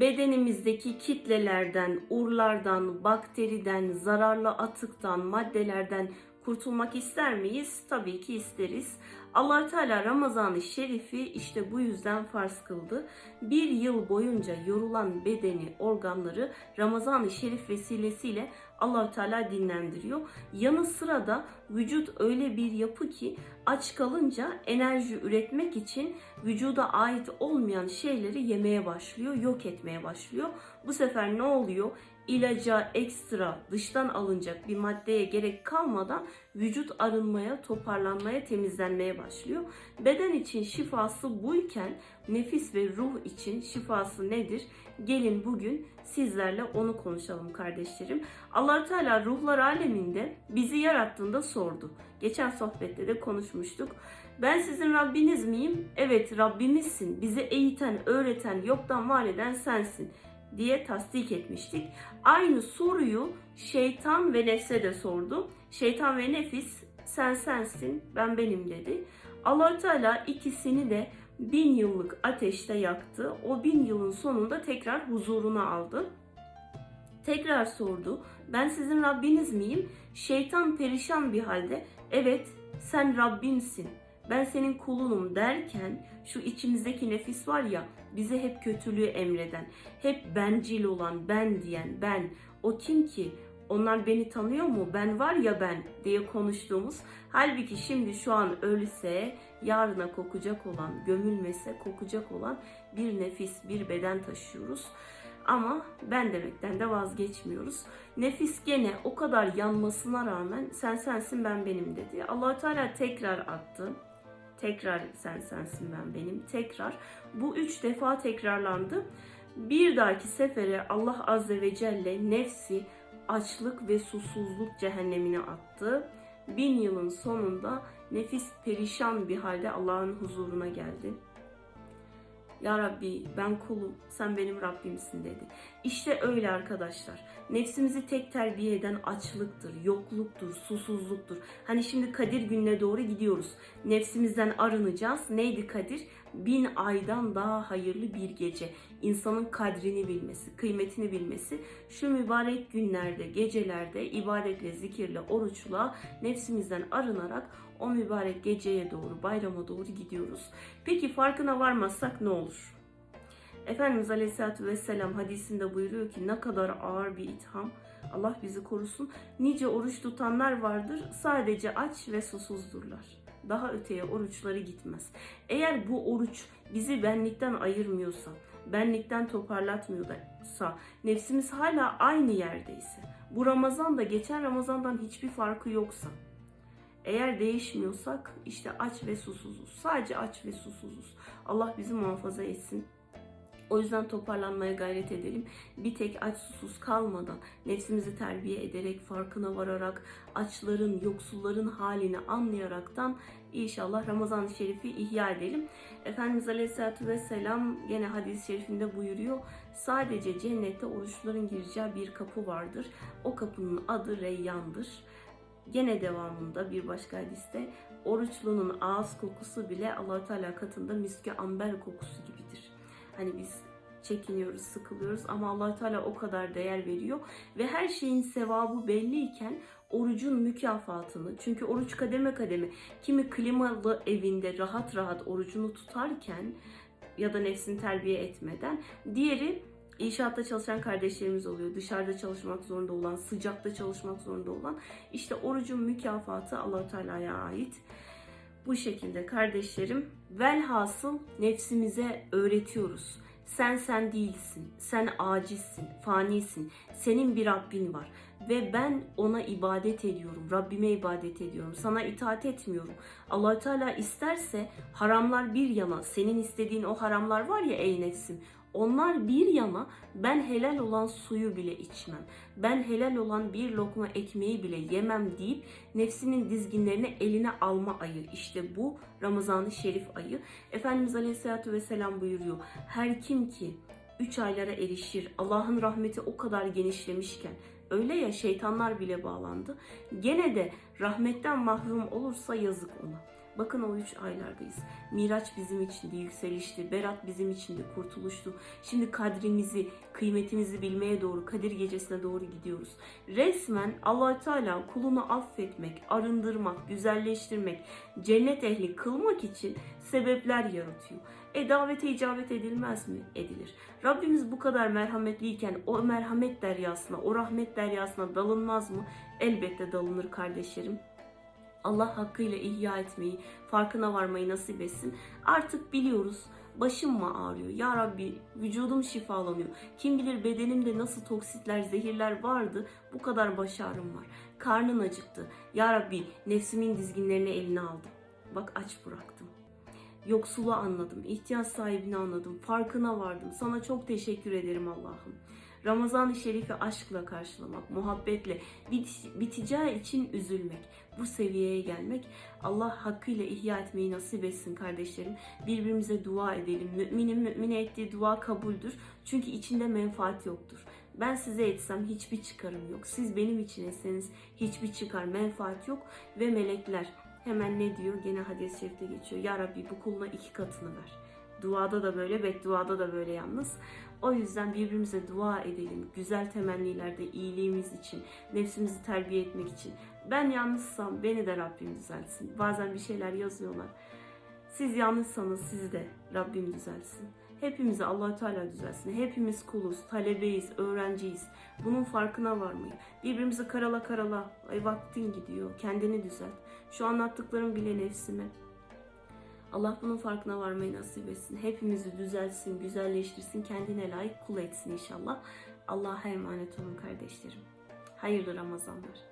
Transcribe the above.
bedenimizdeki kitlelerden, urlardan, bakteriden, zararlı atıktan, maddelerden kurtulmak ister miyiz? Tabii ki isteriz. allah Teala Ramazan-ı Şerif'i işte bu yüzden farz kıldı. Bir yıl boyunca yorulan bedeni, organları Ramazan-ı Şerif vesilesiyle allah Teala dinlendiriyor. Yanı sıra da vücut öyle bir yapı ki aç kalınca enerji üretmek için vücuda ait olmayan şeyleri yemeye başlıyor, yok etmeye başlıyor. Bu sefer ne oluyor? İlaca ekstra dıştan alınacak bir maddeye gerek kalmadan vücut arınmaya, toparlanmaya, temizlenmeye başlıyor. Beden için şifası buyken nefis ve ruh için şifası nedir? Gelin bugün sizlerle onu konuşalım kardeşlerim. allah Teala ruhlar aleminde bizi yarattığında sordu. Geçen sohbette de konuşmuştuk. Ben sizin Rabbiniz miyim? Evet Rabbimizsin. Bizi eğiten, öğreten, yoktan var eden sensin diye tasdik etmiştik. Aynı soruyu şeytan ve nefse de sordu. Şeytan ve nefis sen sensin, ben benim dedi. allah Teala ikisini de bin yıllık ateşte yaktı. O bin yılın sonunda tekrar huzuruna aldı. Tekrar sordu. Ben sizin Rabbiniz miyim? Şeytan perişan bir halde evet sen Rabbimsin. Ben senin kulunum derken şu içimizdeki nefis var ya bize hep kötülüğü emreden, hep bencil olan, ben diyen, ben. O kim ki? Onlar beni tanıyor mu? Ben var ya ben diye konuştuğumuz. Halbuki şimdi şu an ölse, yarına kokacak olan, gömülmese kokacak olan bir nefis, bir beden taşıyoruz. Ama ben demekten de vazgeçmiyoruz. Nefis gene o kadar yanmasına rağmen sen sensin ben benim dedi. allah Teala tekrar attı. Tekrar sen sensin ben benim. Tekrar. Bu üç defa tekrarlandı. Bir dahaki sefere Allah Azze ve Celle nefsi açlık ve susuzluk cehennemine attı. Bin yılın sonunda nefis perişan bir halde Allah'ın huzuruna geldi. Ya Rabbi ben kulum, sen benim Rabbimsin dedi. İşte öyle arkadaşlar. Nefsimizi tek terbiye eden açlıktır, yokluktur, susuzluktur. Hani şimdi Kadir gününe doğru gidiyoruz. Nefsimizden arınacağız. Neydi Kadir? Bin aydan daha hayırlı bir gece. İnsanın kadrini bilmesi, kıymetini bilmesi. Şu mübarek günlerde, gecelerde ibadetle, zikirle, oruçla nefsimizden arınarak o mübarek geceye doğru, bayrama doğru gidiyoruz. Peki farkına varmazsak ne olur? Efendimiz Aleyhisselatü Vesselam hadisinde buyuruyor ki ne kadar ağır bir itham. Allah bizi korusun. Nice oruç tutanlar vardır sadece aç ve susuzdurlar. Daha öteye oruçları gitmez. Eğer bu oruç bizi benlikten ayırmıyorsa, benlikten toparlatmıyorsa, nefsimiz hala aynı yerdeyse, bu Ramazan da geçen Ramazandan hiçbir farkı yoksa, eğer değişmiyorsak işte aç ve susuzuz. Sadece aç ve susuzuz. Allah bizi muhafaza etsin. O yüzden toparlanmaya gayret edelim. Bir tek aç susuz kalmadan nefsimizi terbiye ederek, farkına vararak, açların, yoksulların halini anlayaraktan inşallah Ramazan-ı Şerif'i ihya edelim. Efendimiz Aleyhisselatü Vesselam yine hadis-i şerifinde buyuruyor. Sadece cennette oruçların gireceği bir kapı vardır. O kapının adı Reyyan'dır. Gene devamında bir başka hadiste oruçlunun ağız kokusu bile allah Teala katında miski amber kokusu gibidir. Hani biz çekiniyoruz, sıkılıyoruz ama allah Teala o kadar değer veriyor ve her şeyin sevabı belliyken orucun mükafatını çünkü oruç kademe kademe kimi klimalı evinde rahat rahat orucunu tutarken ya da nefsini terbiye etmeden diğeri İnşaatta çalışan kardeşlerimiz oluyor. Dışarıda çalışmak zorunda olan, sıcakta çalışmak zorunda olan. İşte orucun mükafatı allah Teala'ya ait. Bu şekilde kardeşlerim velhasıl nefsimize öğretiyoruz. Sen sen değilsin. Sen acizsin, fanisin. Senin bir Rabbin var ve ben ona ibadet ediyorum. Rabbime ibadet ediyorum. Sana itaat etmiyorum. Allah Teala isterse haramlar bir yana, senin istediğin o haramlar var ya ey nefsim. Onlar bir yana ben helal olan suyu bile içmem. Ben helal olan bir lokma ekmeği bile yemem deyip nefsinin dizginlerini eline alma ayı. İşte bu Ramazan-ı Şerif ayı. Efendimiz Aleyhisselatü Vesselam buyuruyor. Her kim ki 3 aylara erişir, Allah'ın rahmeti o kadar genişlemişken, öyle ya şeytanlar bile bağlandı. Gene de rahmetten mahrum olursa yazık ona. Bakın o üç aylardayız. Miraç bizim içindi, yükselişti. Berat bizim içindi, kurtuluştu. Şimdi kadrimizi, kıymetimizi bilmeye doğru, Kadir gecesine doğru gidiyoruz. Resmen allah Teala kulunu affetmek, arındırmak, güzelleştirmek, cennet ehli kılmak için sebepler yaratıyor. E davete icabet edilmez mi? Edilir. Rabbimiz bu kadar merhametliyken o merhamet deryasına, o rahmet deryasına dalınmaz mı? Elbette dalınır kardeşlerim. Allah hakkıyla ihya etmeyi, farkına varmayı nasip etsin. Artık biliyoruz. Başım mı ağrıyor? Ya Rabbi vücudum şifalanıyor. Kim bilir bedenimde nasıl toksitler, zehirler vardı. Bu kadar baş ağrım var. Karnın acıktı. Ya Rabbi nefsimin dizginlerini eline aldım. Bak aç bıraktım. Yoksulu anladım, ihtiyaç sahibini anladım, farkına vardım. Sana çok teşekkür ederim Allah'ım. Ramazan-ı Şerif'i aşkla karşılamak, muhabbetle, bit- biteceği için üzülmek, bu seviyeye gelmek Allah hakkıyla ihya etmeyi nasip etsin kardeşlerim. Birbirimize dua edelim. Müminin mümine ettiği dua kabuldür. Çünkü içinde menfaat yoktur. Ben size etsem hiçbir çıkarım yok. Siz benim için etseniz hiçbir çıkar, menfaat yok. Ve melekler hemen ne diyor? Gene hadis-i şerifte geçiyor. Ya Rabbi bu kuluna iki katını ver. Duada da böyle, bedduada da böyle yalnız. O yüzden birbirimize dua edelim. Güzel temennilerde iyiliğimiz için, nefsimizi terbiye etmek için. Ben yanlışsam beni de Rabbim düzeltsin. Bazen bir şeyler yazıyorlar. Siz yanlışsanız sizi de Rabbim düzelsin. Hepimizi allah Teala düzelsin. Hepimiz kuluz, talebeyiz, öğrenciyiz. Bunun farkına varmayı. Birbirimizi karala karala. Ay vaktin gidiyor. Kendini düzelt. Şu anlattıklarım bile nefsime. Allah bunun farkına varmayı nasip etsin. Hepimizi düzeltsin, güzelleştirsin, kendine layık kul etsin inşallah. Allah'a emanet olun kardeşlerim. Hayırlı Ramazanlar.